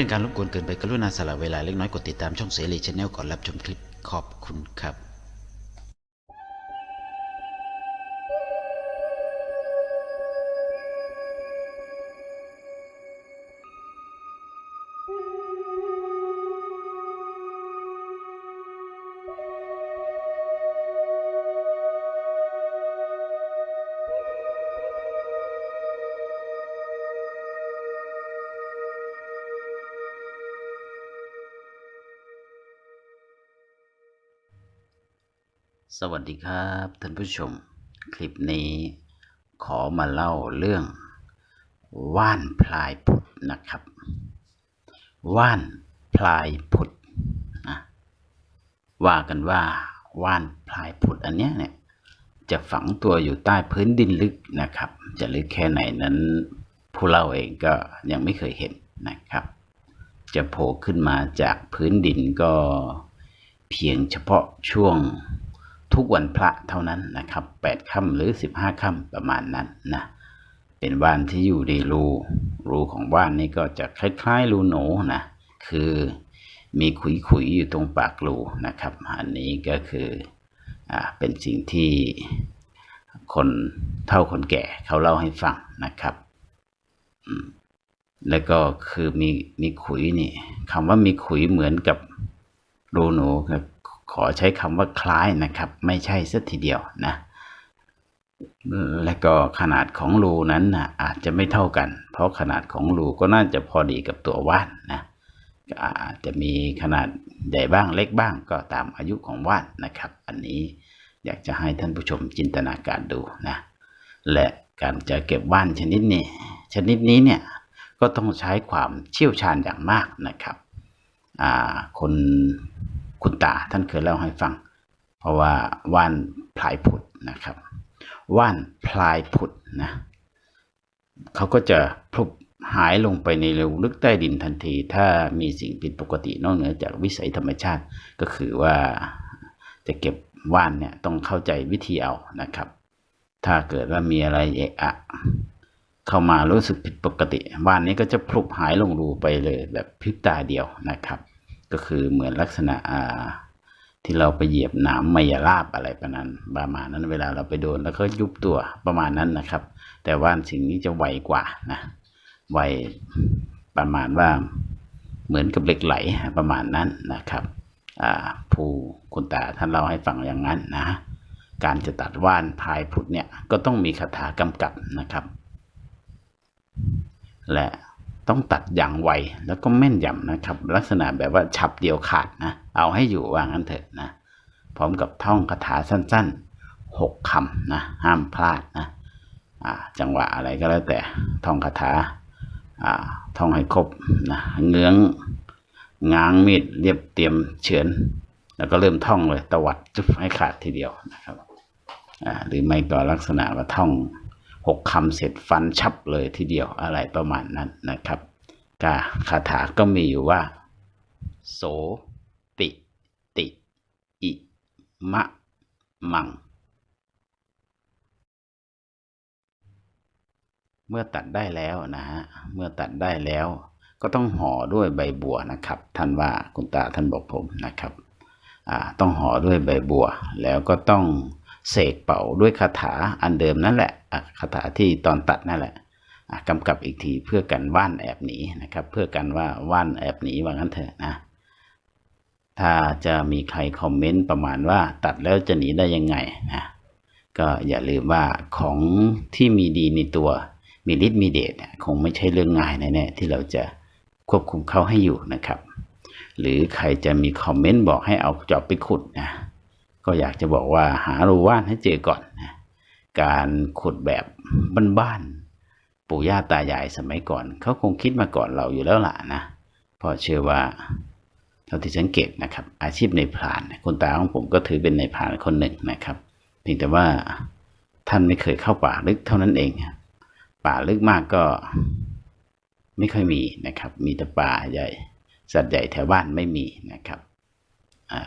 เป็นการรบกวนเกินไปกรุณาสละเวลาเล็กน้อยกดติดตามช่องเสรีชแนลก่อนรับชมคลิปขอบคุณครับ สวัสดีครับท่านผู้ชม คลิปนี้ขอมาเล่าเรื่อง ว่านพลายผุดนะครับ ว่านพลายผุดนะว่ากันว่าว่านพลายผุดอันเนี้ยเนี่ยจะฝังตัวอยู่ใต้พื้นดินลึกนะครับ จะลึกแค่ไหนนั้น ผู้เล่าเองก็ยังไม่เคยเห็นนะครับ จะโผล่ขึ้นมาจากพื้นดินก็เพียงเฉพาะช่วง ทุกวันพระเท่านั้นนะครับแปดค่ำหรือสิบห้าค่ำประมาณนั้นนะเป็นว่านที่อยู่ในรูรูของว่านนี่ก็จะคล้ายๆรูหนูนะคือมีขุยๆอยู่ตรงปากรูนะครับ อันนี้ก็คืออ่าเป็นสิ่งที่คนเท่าคนแก่เขาเล่าให้ฟังนะครับแล้วก็คือมีมีขุยนี่คำว่ามีขุยเหมือนกับรูหนูครับ ขอใช้คำว่าคล้ายนะครับ ไม่ใช่สัทีเดียวนะ และก็ขนาดของรูนั้นนะอาจจะไม่เท่ากัน เพราะขนาดของรูก็น่าจะพอดีกับตัวว่านนะก็อาจจะมีขนาดใหญ่บ้างเล็กบ้างก็ตามอายุของว่านนะครับ อันนี้อยากจะให้ท่านผู้ชมจินตนาการดูนะ และการจะเก็บว่านชนิดนี้ ชนิดนี้เนี่ยก็ต้องใช้ความเชี่ยวชาญอย่างมากนะครับคน คุณตาท่านเคยเล่าให้ฟัง เพราะว่าว่านพลายผุดนะครับ ว่านพลายผุดนะเขาก็จะพลุบหายลงไปในร็วลึกใต้ดินทันที ถ้ามีสิ่งผิดปกตินอกเหนือจากวิสัยธรรมชาติก็คือว่าจะเก็บว่านเนี่ยต้องเข้าใจวิธีเอานะครับ ถ้าเกิดว่ามีอะไรเอะอะ เข้ามารู้สึกผิดปกติ ว่านนี้ก็จะพลุบหายลงรูไปเลยแบบพริบตาเดียวนะครับ ก็คือเหมือนลักษณะอ่าที่เราไปเหยียบหนามไมยราบอะไรประมาณประมาณนั้นเวลาเราไปโดนแล้วก็ยุบตัวประมาณนั้นนะครับ แต่ว่าสิ่งนี้จะไวกว่านะไวประมาณว่าเหมือนกับเหล็กไหลประมาณนั้นนะครับผู้คุณตาท่านเล่าให้ฟังอย่างนั้นนะ การจะตัดว่านพายผุดเนี่ยก็ต้องมีคาถากำกับนะครับ และ ต้องตัดอย่างไวแล้วก็แม่นยำนะครับ ลักษณะแบบว่าฉับเดียวขาดนะเอาให้อยู่ว่างั้นเถอะนะพร้อมกับท่องคาถาสั้นๆหกคำนะห้ามพลาดนะจังหวะอะไรก็แล้วแต่ท่องคาถาท่องให้ครบนะเงื้องง้างมีดเรียบเตรียมเฉือน แล้วก็เริ่มท่องเลยตวัดจุ๊บให้ขาดทีเดียวนะครับหรือไม่ก็ลักษณะว่าท่อง หกคำเสร็จฟันชับเลยทีเดียวอะไรประมาณนั้นนะครับกาคาถาก็มีอยู่ว่า โสปิติ อิ มะ มัง เมื่อตัดได้แล้วนะฮะ เมื่อตัดได้แล้ว ก็ต้องห่อด้วยใบบัวนะครับ ท่านว่าคุณตาท่านบอกผมนะครับ อ่า ต้องห่อด้วยใบบัว แล้วก็ต้อง เสกเป่าด้วยคาถาอันเดิมนั่นแหละคาถาที่ตอนตัดนั่นแหละกำกับอีกทีเพื่อกันว่านแอบหนีนะครับ เพื่อกันว่าว่านแอบหนีว่างั้นเถอะนะถ้าจะมีใครคอมเมนต์ประมาณว่าตัดแล้วจะหนีได้ยังไงนะก็อย่าลืมว่าของที่มีดีในตัวมีฤทธิ์มีเดชคงไม่ใช่เรื่องง่ายแน่ๆที่เราจะควบคุมเขาให้อยู่นะครับ หรือใครจะมีคอมเมนต์บอกให้เอาจอบไปขุดนะ ก็อยากจะบอกว่าหารูว่านให้เจอก่อนนะการขุดแบบบ้านๆปู่ย่าตายายสมัยก่อน เขาคงคิดมาก่อนเราอยู่แล้วล่ะนะพราะเชื่อว่าเท่าที่สังเกตนะครับ อาชีพในพรานคนตาของผมก็ถือเป็นในพรานคนหนึ่งนะครับเพียงแต่ว่าท่านไม่เคยเข้าป่าลึกเท่านั้นเอง ป่าลึกมากก็ไม่ค่อยมีนะครับ มีแต่ป่าใหญ่ สัตว์ใหญ่แถวบ้านไม่มีนะครับอ่า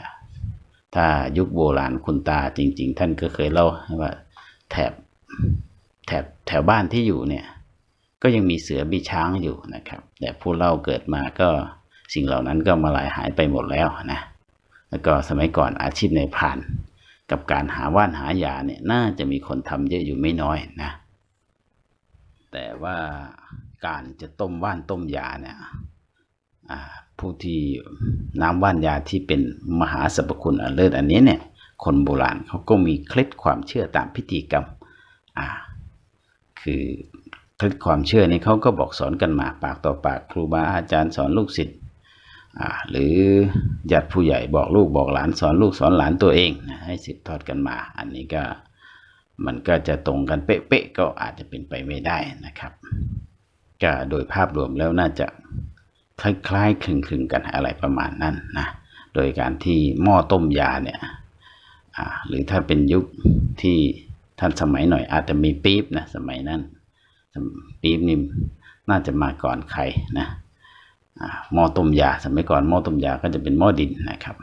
ถ้ายุคโบราณคุณตาจริง ๆ ท่านก็เคยเล่าว่าแถบแถบแถวบ้านที่อยู่เนี่ย ก็ยังมีเสือมีช้างอยู่นะครับ แต่ผู้เล่าเกิดมาก็สิ่งเหล่านั้นก็มาลายหายไปหมดแล้วนะแล้วก็สมัยก่อนอาชีพในพรานกับการหาว่านหายาเนี่ยน่าจะมีคนทำเยอะอยู่ไม่น้อยนะ แต่ว่าการจะต้มว่านต้มยาเนี่ย ผู้ที่น้ำว่านยาที่เป็นมหาสรรพคุณอันเลิศอันนี้เนี่ย คนโบราณเขาก็มีเคล็ดความเชื่อตามพิธีกรรม อ่า คือเคล็ดความเชื่อนี่เขาก็บอกสอนกันมาปากต่อปากครูบาอาจารย์สอนลูกศิษย์หรือญาติผู้ใหญ่บอกลูกบอกหลานสอนลูกสอนหลานตัวเองนะให้สืบทอดกันมา อันนี้ก็มันก็จะตรงกันเป๊ะๆก็อาจจะเป็นไปไม่ได้นะครับ ก็โดยภาพรวมแล้วน่าจะ คล้ายๆคลึงๆกันอะไรประมาณนั้นนะโดยการที่หม้อต้มยาเนี่ยหรือถ้าเป็นยุคที่ทันสมัยหน่อยอาจจะมีปี๊บนะสมัยนั้นปี๊บนี่น่าจะมาก่อนใครนะหม้อต้มยาสมัยก่อนหม้อต้มยาก็จะเป็นหม้อดินนะครับ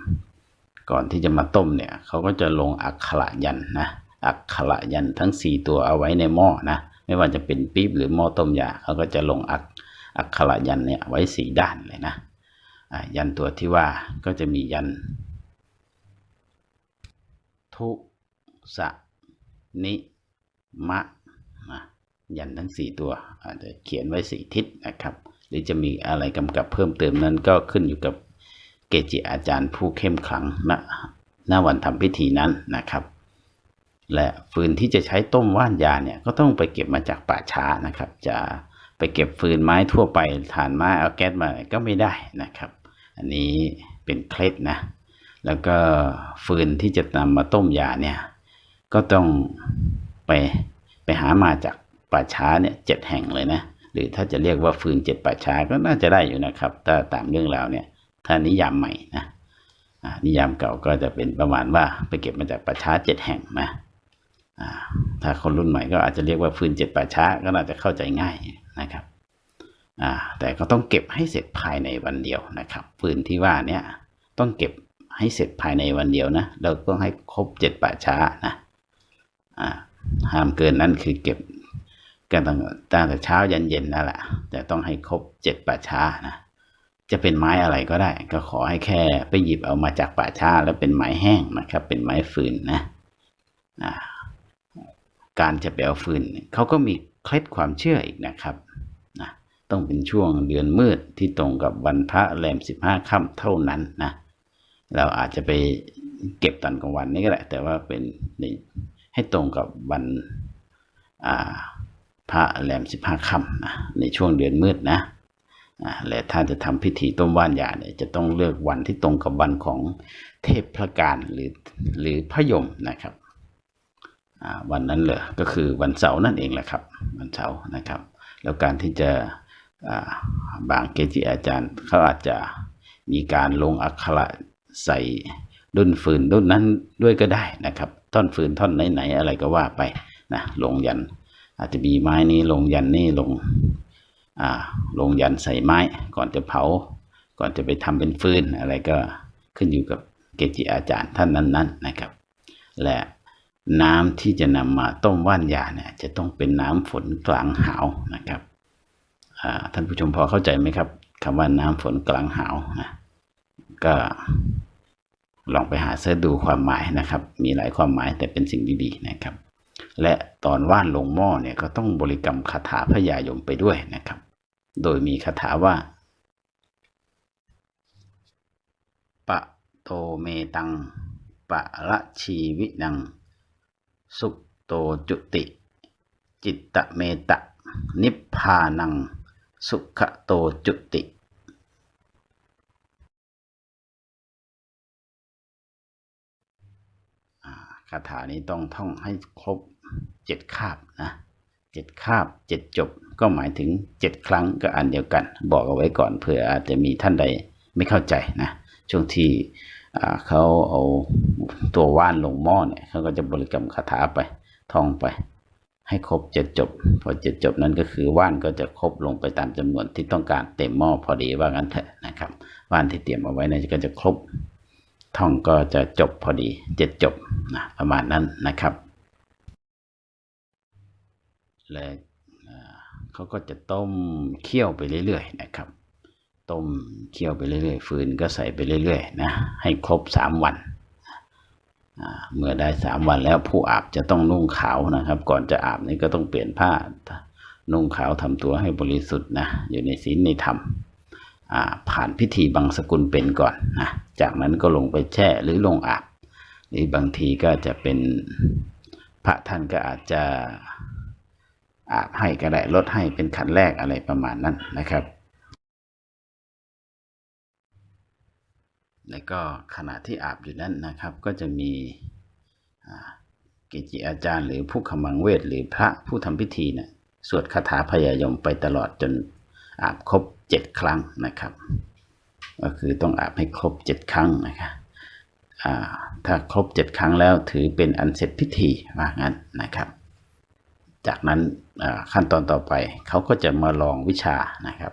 ก่อนที่จะมาต้มเนี่ยเขาก็จะลงอักขระยันนะอักขระยันทั้ง 4 ตัวเอาไว้ในหม้อนะไม่ว่าจะเป็นปี๊บหรือหม้อต้มยาเขาก็จะลงอัก อักขระยันเนี่ยไว้สีด้านเลยนะยันตัวที่ว่าก็จะมียัน ทุสะนิมะนะยันทั้ง4ตัวอาจจะเขียนไว้สี่ทิศนะครับ หรือจะมีอะไรกำกับเพิ่มเติมนั้นก็ขึ้นอยู่กับเกจิอาจารย์ผู้เข้มขลังณณวันทำพิธีนั้นนะครับ และฟืนที่จะใช้ต้มว่านยาเนี่ยก็ต้องไปเก็บมาจากป่าช้านะครับ จะ ไปเก็บฟืนไม้ทั่วไปถ่านไม้เอาแก๊สมาก็ไม่ได้นะครับ อันนี้เป็นเคล็ดนะ แล้วก็ฟืนที่จะนำมาต้มยาเนี่ย ก็ต้องไปไปหามาจากป่าช้าเนี่ยเจ็ดแห่งเลยนะ หรือถ้าจะเรียกว่าฟืนเจ็ดป่าช้าก็น่าจะได้อยู่นะครับ ถ้าตามเรื่องราวเนี่ย ถ้านิยามใหม่นะนิยามเก่าก็จะเป็นประมาณว่าไปเก็บมาจากป่าช้าเจ็ดแห่งนะถ้าคนรุ่นใหม่ก็อาจจะเรียกว่าฟืนเจ็ดป่าช้าก็น่าจะเข้าใจง่าย นะครับแต่ก็ต้องเก็บให้เสร็จภายในวันเดียวนะครับฟืนที่ว่านี่ยต้องเก็บให้เสร็จภายในวันเดียวนะเราต้องให้ครบเจ็ดป่าช้านะห้ามเกินนั้นคือเก็บกันตั้งแต่เช้ายันเย็นนั่นแหละแต่ต้องให้ครบเจ็ดป่าช้านะจะเป็นไม้อะไรก็ได้ ก็ขอให้แค่ไปหยิบเอามาจากป่าช้าแล้วเป็นไม้แห้งนะครับ เป็นไม้ฟืนนะการจะไปเอาฟืนเขาก็มี เคล็ดความเชื่ออีกนะครับนะต้องเป็นช่วงเดือนมืดที่ตรงกับวันพระแรมสิบห้าค่ำเท่านั้นนะเราอาจจะไปเก็บตอนกลางวันนี่ก็ได้แต่ว่าเป็นให้ตรงกับวันพระแรมสิบห้าค่ำนะในช่วงเดือนมืดนะและถ้าจะทำพิธีต้มว่านยาเนี่ยจะต้องเลือกวันที่ตรงกับวันของเทพพระการหรือหรือพระยมนะครับ วันนั้นเลยก็คือวันเสาร์นั่นเองแหละครับวันเสาร์นะครับ แล้วการที่จะบางเกจิอาจารย์เขาอาจจะมีการลงอักขระใส่ดุนฟืนดุนนั้นด้วยก็ได้นะครับ ท่อนฟืนท่อนไหนๆอะไรก็ว่าไปนะลงยัน อาจจะมีไม้นี้ลงยันนี่ลงอ่าลงยันใส่ไม้ ก่อนจะเผา ก่อนจะไปทำเป็นฟืนอะไรก็ขึ้นอยู่กับเกจิอาจารย์ท่านนั้นๆนะครับ และ น้ำที่จะนำมาต้มว่านยาเนี่ยจะต้องเป็นน้ำฝนกลางหาวนะครับท่านผู้ชมพอเข้าใจไหมครับคำว่าน้ำฝนกลางหาวนะก็ลองไปหาเสิร์ชดูความหมายนะครับ มีหลายความหมายแต่เป็นสิ่งดีๆนะครับ และตอนว่านลงหม้อเนี่ยก็ต้องบริกรรมคาถาพยายมไปด้วยนะครับ โดยมีคาถาว่าปะโตเมตังปะละชีวินัง สุขโตจุติ จิตตะเมตะ นิพพานัง สุขโตจุติคาถานี้ต้องท่องให้ครบเจ็ดคาบนะเจ็ดคาบเจ็ดจบ ก็หมายถึงเจ็ดครั้งก็อันเดียวกัน บอกเอาไว้ก่อนเผื่ออาจจะมีท่านใดไม่เข้าใจนะช่วงที่ เขาเอาตัวว่านลงหม้อเนี่ยเขาก็จะบริกรรมคาถาไปท่องไป ให้ครบเจ็ดจบ พอเจ็ดจบนั้นก็คือว่านก็จะครบลงไปตามจำนวนที่ต้องการเต็มหม้อพอดีว่างั้นเถอะนะครับว่านที่เตรียมเอาไว้เนก็จะครบท่องก็จะจบพอดีเจ็ดจบนะประมาณนั้นนะครับ และเขาก็จะต้มเคี่ยวไปเรื่อยๆนะครับ ต้มเคี่ยวไปเรื่อยๆ ฟืนก็ใส่ไปเรื่อยๆนะให้ครบสามวันเมื่อได้สามวันแล้วผู้อาบจะต้องนุ่งขาวนะครับ ก่อนจะอาบนี่ก็ต้องเปลี่ยนผ้านุ่งขาวทำตัวให้บริสุทธิ์นะอยู่ในศีลในธรรมผ่านพิธีบังสกุลเป็นก่อนนะจากนั้นก็ลงไปแช่หรือลงอาบหรือบางทีก็จะเป็นพระท่านก็อาจจะอาบให้ก็ได้ลดให้เป็นขันแรกอะไรประมาณนั้นนะครับ แล้วก็ขณะที่อาบอยู่นั้นนะครับ ก็จะมีเกจิอาจารย์ หรือผู้ขมังเวทหรือพระผู้ทำพิธีเนี่ยสวดคาถาพยายมไปตลอดจนอาบครบเจ็ดครั้งนะครับ ก็คือต้องอาบให้ครบเจ็ดครั้งนะครับถ้าครบเจ็ดครั้งแล้วถือเป็นอันเสร็จพิธีว่างั้นนะครับ จากนั้นขั้นตอนต่อไปเขาก็จะมาลองวิชานะครับ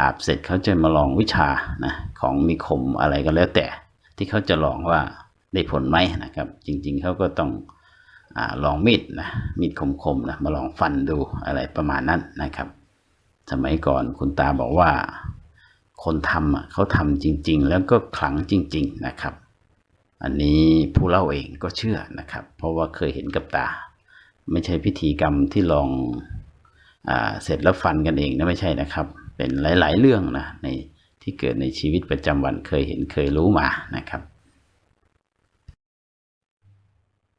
อาบเสร็จเขาจะมาลองวิชานะของมีคมอะไรก็แล้วแต่ ที่เขาจะลองว่าได้ผลไหมนะครับ จริงๆเขาก็ต้องอลองมีดนะมีดคมๆนะมาลองฟันดูอะไรประมาณนั้นนะครับ สมัยก่อนคุณตาบอกว่า คนทำเขาทำจริง ๆ แล้วก็ขลังจริง ๆนะครับ อันนี้ผู้เล่าเองก็เชื่อนะครับ เพราะว่าเคยเห็นกับตา ไม่ใช่พิธีกรรมที่ลองอเสร็จแล้วฟันกันเองนะไม่ใช่นะครับ เป็นหลาย ๆ เรื่องนะในที่เกิดในชีวิตประจำวันเคยเห็นเคยรู้มานะครับ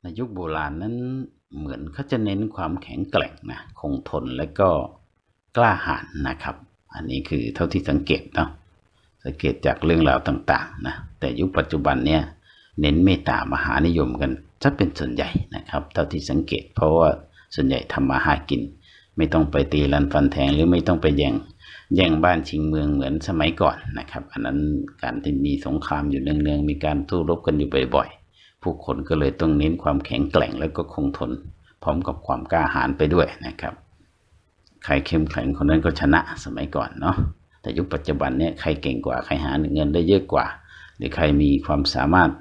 ในยุคโบราณนั้นเหมือนเขาจะเน้นความแข็งแกร่งนะคงทนและก็กล้าหาญนะครับ อันนี้คือเท่าที่สังเกตเนาะสังเกตจากเรื่องราวต่างๆนะแต่ยุคปัจจุบันเนี่ยเน้นเมตตามหานิยมกันจะเป็นส่วนใหญ่นะครับ เท่าที่สังเกต เพราะว่าส่วนใหญ่ทำมาหากิน ไม่ต้องไปตีรันฟันแทงหรือไม่ต้องไปแย่ง แย่งบ้านชิงเมืองเหมือนสมัยก่อนนะครับ อันนั้นการที่มีสงครามอยู่เนืองๆมีการสู้รบกันอยู่บ่อยๆ ผู้คนก็เลยต้องเน้นความแข็งแกร่งแล้วก็คงทน พร้อมกับความกล้าหาญไปด้วยนะครับ ใครเข้มแข็งคนนั้นก็ชนะสมัยก่อนเนาะแต่ยุคปัจจุบันเนี่ยใครเก่งกว่าใครหาเงินได้เยอะกว่า หรือใครมีความสามารถ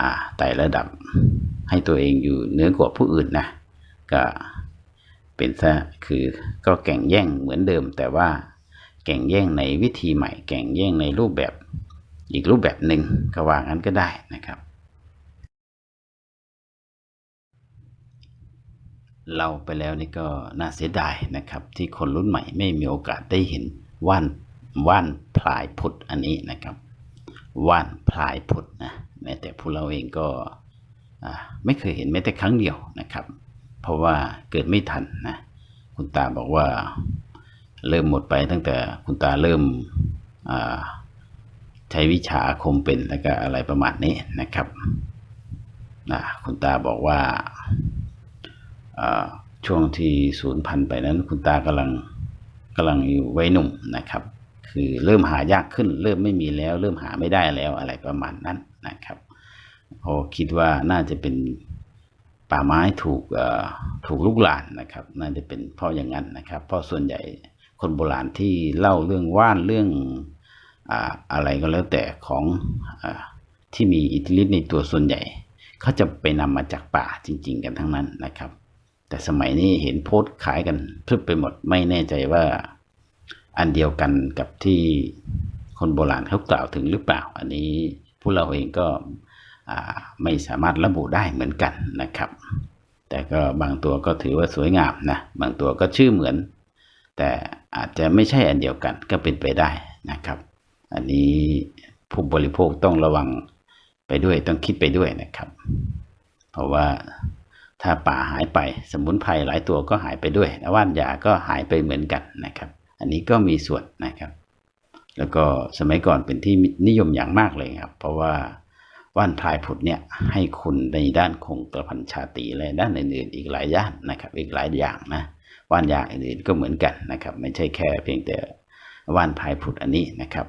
อ่าไต่ระดับให้ตัวเองอยู่เหนือกว่าผู้อื่นนะก็เป็นซะคือก็แข่งแย่งเหมือนเดิมแต่ว่า แข่งแย่งในวิธีใหม่แข่งแย่งในรูปแบบอีกรูปแบบหนึ่งก็ว่างั้นก็ได้นะครับ เราไปแล้วนี่ก็น่าเสียดายนะครับ ที่คนรุ่นใหม่ไม่มีโอกาสได้เห็นว่านว่านพลายพุทธอันนี้นะครับว่านพลายพุทธนะแม้แต่พวกเราเองก็ไม่เคยเห็นแม้แต่ครั้งเดียวนะครับ เพราะว่าเกิดไม่ทันนะคุณตาบอกว่า เริ่มหมดไปตั้งแต่คุณตาเริ่มใช้วิชาอาคมเป็นแล้วก็อะไรประมาณนี้นะครับนะคุณตาบอกว่าช่วงที่ศูนย์พันไปนั้น คุณตากำลังกำลังอยู่วัยหนุ่มนะครับ คือเริ่มหายากขึ้น เริ่มไม่มีแล้ว เริ่มหาไม่ได้แล้วอะไรประมาณนั้นนะครับพอคิดว่าน่าจะเป็นป่าไม้ถูกถูกลุกลานนะครับ น่าจะเป็นเพราะอย่างนั้นนะครับ เพราะส่วนใหญ่ คนโบราณที่เล่าเรื่องว่านเรื่องอ่าอะไรก็แล้วแต่ของอที่มีอิทธิฤทธิ์ในตัวส่วนใหญ่เขาจะไปนำมาจากป่าจริง ๆ กันทั้งนั้นนะครับ แต่สมัยนี้เห็นโพสต์ขายกันพึบไปหมดไม่แน่ใจว่าอันเดียวกันกับที่คนโบราณเขากล่าวถึงหรือเปล่า อันนี้พวกเราเองก็ไม่สามารถระบุได้เหมือนกันนะครับ แต่ก็บางตัวก็ถือว่าสวยงามนะบางตัวก็ชื่อเหมือน แต่ อาจจะไม่ใช่อันเดียวกันก็เป็นไปได้นะครับ อันนี้ผู้บริโภคต้องระวังไปด้วยต้องคิดไปด้วยนะครับ เพราะว่าถ้าป่าหายไปสมุนไพรหลายตัวก็หายไปด้วยและว่านยาก็หายไปเหมือนกันนะครับ อันนี้ก็มีส่วนนะครับ แล้วก็สมัยก่อนเป็นที่นิยมอย่างมากเลยครับ เพราะว่าว่านพลายผุดเนี่ยให้คุณในด้านคงกระพันชาตรีและด้านอื่นๆ อีกหลายด้านนะครับ อีกหลายอย่างนะ ว่านยาอื่นๆก็เหมือนกันนะครับ ไม่ใช่แค่เพียงแต่ว่านพลายผุดอันนี้นะครับ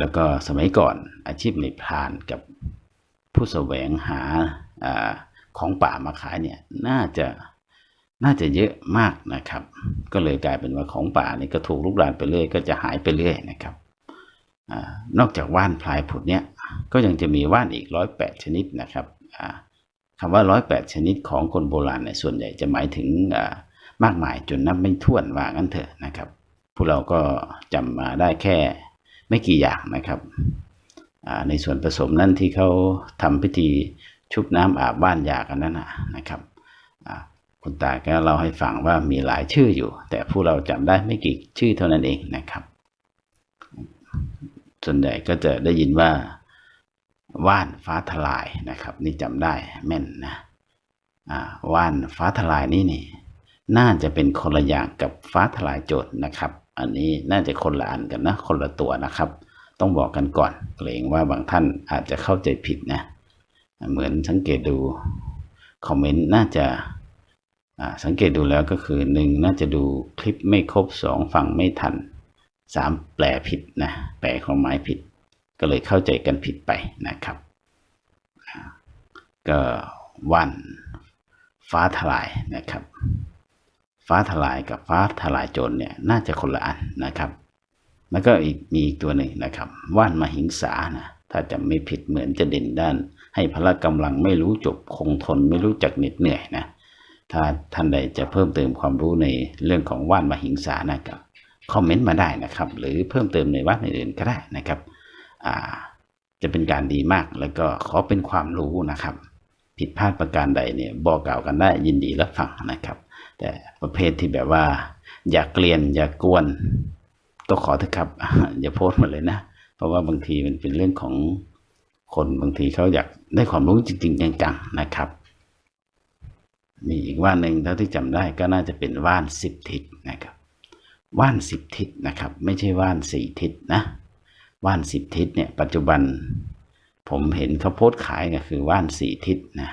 แล้วก็สมัยก่อนอาชีพในพรานกับผู้แสวงหาอของป่ามาขายเนี่ยน่าจะน่าจะเยอะมากนะครับ ก็เลยกลายเป็นว่าของป่านี่ก็ถูกลุกลานไปเรื่อยก็จะหายไปเรื่อยนะครับอนอกจากว่านพลายผุดเนี่ยก็ยังจะมีว่านอีกร้อยแปดชนิดนะครับอ่าคำว่าร้อยแปดชนิดของคนโบราณเนี่ยส่วนใหญ่จะหมายถึงอ มากมายจนนับไม่ถ้วนว่างั้นเถอะนะครับพวกเราก็จำมาได้แค่ไม่กี่อย่างนะครับ ในส่วนผสมนั่นที่เขาทำพิธีชุบน้ำอาบบ้านยากันนั่นนะครับคุณตาก็เล่าให้ฟังว่ามีหลายชื่ออยู่ แต่พวกเราจำได้ไม่กี่ชื่อเท่านั้นเองนะครับ ส่วนใหญ่ก็จะได้ยินว่าว่านฟ้าทลายนะครับ นี่จำได้แม่นนะว่านฟ้าทลายนี่นี่ น่าจะเป็นคนละอย่างกับฟ้าทลายโจทย์นะครับ อันนี้น่าจะคนละอันกันนะ คนละตัวนะครับ ต้องบอกกันก่อน เกรงว่าบางท่านอาจจะเข้าใจผิดนะ เหมือนสังเกตดูคอมเมนต์น่าจะสังเกตดูแล้วก็คือหนึ่งน่าจะดูคลิปไม่ครบสองฟังไม่ทันสามแปลผิดนะแปลความหมายผิด ก็เลยเข้าใจกันผิดไปนะครับ ก็วันฟ้าทลายนะครับ ฟ้าทลายกับฟ้าทลายโจรเนี่ยน่าจะคนละอันนะครับ แล้วก็อีกมีอีกตัวหนึ่งนะครับว่านมหิงสานะถ้าจำไม่ผิดเหมือนจะเด่นด้าน ให้พละกำลังไม่รู้จบคงทนไม่รู้จักเหน็ดเหนื่อยนะถ้าท่านใดจะเพิ่มเติมความรู้ในเรื่องของว่านมหิงสานะครับคอมเมนต์มาได้นะครับ หรือเพิ่มเติมในว่านอื่นก็ได้นะครับอ่าจะเป็นการดีมากแล้วก็ขอเป็นความรู้นะครับ ผิดพลาดประการใดเนี่ยบอกกล่าวกันได้ยินดีรับฟังนะครับ แต่ประเภทที่แบบว่า อย่าเกลียน อยากกวน ก็ขอเถอะครับ อย่าโพสต์มาเลยนะ เพราะว่าบางทีมันเป็นเรื่องของคนบางทีเขาอยากได้ความรู้จริง ๆ จังๆนะครับมีอีกว่านหนึ่งเท่าที่จำได้ก็น่าจะเป็นว่านสิบทิศนะครับ ว่านสิบทิศนะครับ ไม่ใช่ว่านสี่ทิศนะว่านสิบทิศเนี่ยปัจจุบัน ผมเห็นเขาโพสต์ขายก็คือว่านสี่ทิศนะ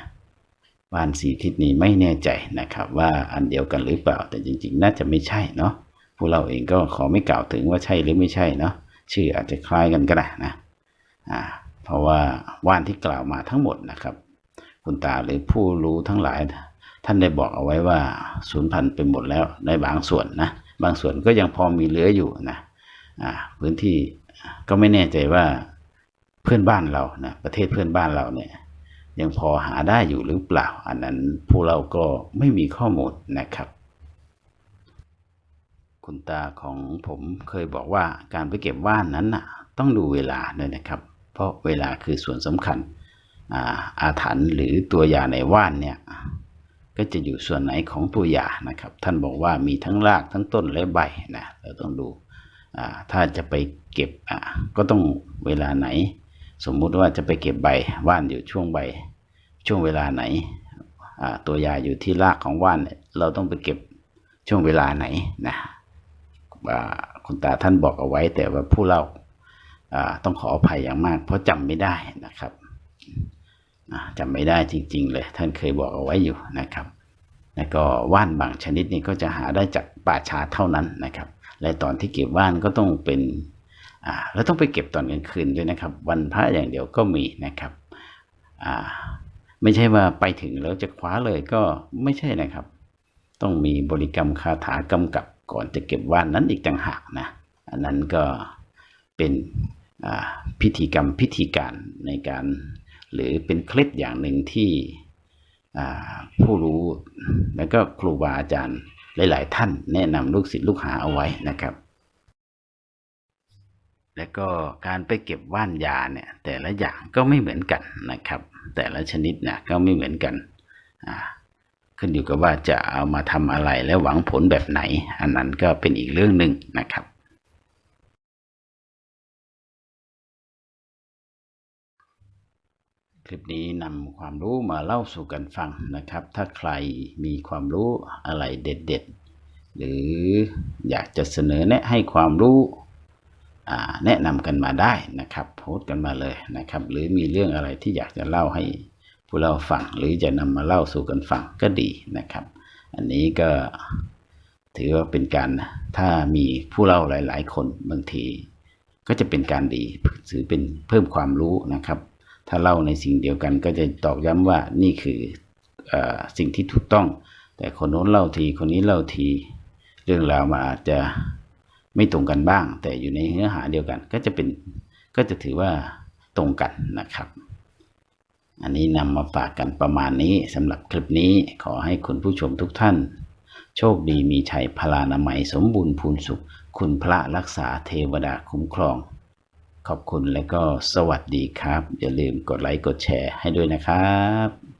ว่านสีทิศนี้ไม่แน่ใจนะครับ ว่าอันเดียวกันหรือเปล่า แต่จริง ๆ น่าจะไม่ใช่เนาะพวกเราเองก็ขอไม่กล่าวถึงว่าใช่หรือไม่ใช่เนาะชื่ออาจจะคล้ายกันก็ได้นะอ่าเพราะว่าว่านที่กล่าวมาทั้งหมดนะครับ คุณตาหรือผู้รู้ทั้งหลาย ท่านได้บอกเอาไว้ว่าสูญพันธุ์ไปหมดแล้วในบางส่วนนะบางส่วนก็ยังพอมีเหลืออยู่นะอ่าพื้นที่ก็ไม่แน่ใจว่าเพื่อนบ้านเรานะประเทศเพื่อนบ้านเราเนี่ย ยังพอหาได้อยู่หรือเปล่า อันนั้นพวกเราก็ไม่มีข้อมูลนะครับ คุณตาของผมเคยบอกว่าการไปเก็บว่านนั้นน่ะต้องดูเวลาด้วยนะครับ เพราะเวลาคือส่วนสำคัญอาอาถรรพ์หรือตัวยาในว่านเนี่ยก็จะอยู่ส่วนไหนของตัวยานะครับ ท่านบอกว่ามีทั้งรากทั้งต้นและใบนะเราต้องดูถ้าจะไปเก็บก็ต้องเวลาไหน สมมุติว่าจะไปเก็บใบว่านอยู่ช่วงใบ ช่วงเวลาไหนตัวยาอยู่ที่รากของว่านเนี่ยเราต้องไปเก็บช่วงเวลาไหนนะคุณตาท่านบอกเอาไว้ แต่ว่าผู้เล่าต้องขออภัยอย่างมาก เพราะจำไม่ได้นะครับอ่าจำไม่ได้จริง ๆ เลย ท่านเคยบอกเอาไว้อยู่นะครับแล้วก็ว่านบางชนิดนี่ก็จะหาได้จากป่าชาเท่านั้นนะครับ และตอนที่เก็บว่านก็ต้องเป็น แล้วต้องไปเก็บตอนกลางคืนด้วยนะครับ วันพระอย่างเดียวก็มีนะครับไม่ใช่ว่าไปถึงแล้วจะคว้าเลยก็ไม่ใช่นะครับ ต้องมีบริกรรมคาถากำกับก่อนจะเก็บว่านนั้นอีกต่างหากนะอันนั้นก็เป็นพิธีกรรมพิธีการในการ หรือเป็นเคล็ดอย่างหนึ่งที่ผู้รู้ แล้วก็ครูบาอาจารย์หลาย ๆ ท่านแนะนำลูกศิษย์ลูกหาเอาไว้นะครับ และก็การไปเก็บว่านยาเนี่ยแต่ละอย่างก็ไม่เหมือนกันนะครับ แต่ละชนิดเนี่ยก็ไม่เหมือนกันอ่าขึ้นอยู่กับว่าจะเอามาทำอะไรและหวังผลแบบไหน อันนั้นก็เป็นอีกเรื่องหนึ่งนะครับคลิปนี้นำความรู้มาเล่าสู่กันฟังนะครับ ถ้าใครมีความรู้อะไรเด็ด ๆ หรืออยากจะเสนอแนะให้ความรู้ แนะนำกันมาได้นะครับโพสต์กันมาเลยนะครับ หรือมีเรื่องอะไรที่อยากจะเล่าให้ผู้เล่าฟังหรือจะนำมาเล่าสู่กันฟังก็ดีนะครับ อันนี้ก็ถือว่าเป็นการถ้ามีผู้เล่าหลาย ๆ คนบางที ก็จะเป็นการดีถือเป็นเพิ่มความรู้นะครับ ถ้าเล่าในสิ่งเดียวกันก็จะตอกย้ำว่านี่คือเออสิ่งที่ถูกต้อง แต่คนโน้นเล่าทีคนนี้เล่าที เรื่องราวมาอาจจะ ไม่ตรงกันบ้าง แต่อยู่ในเนื้อหาเดียวกัน ก็จะเป็นก็จะถือว่าตรงกันนะครับ อันนี้นำมาฝากกันประมาณนี้สำหรับคลิปนี้ขอให้คุณผู้ชมทุกท่าน โชคดีมีชัยพลานามัยสมบูรณ์พูนสุข คุณพระรักษาเทวดาคุ้มครอง ขอบคุณและก็สวัสดีครับ อย่าลืมกดไลค์กดแชร์ให้ด้วยนะครับ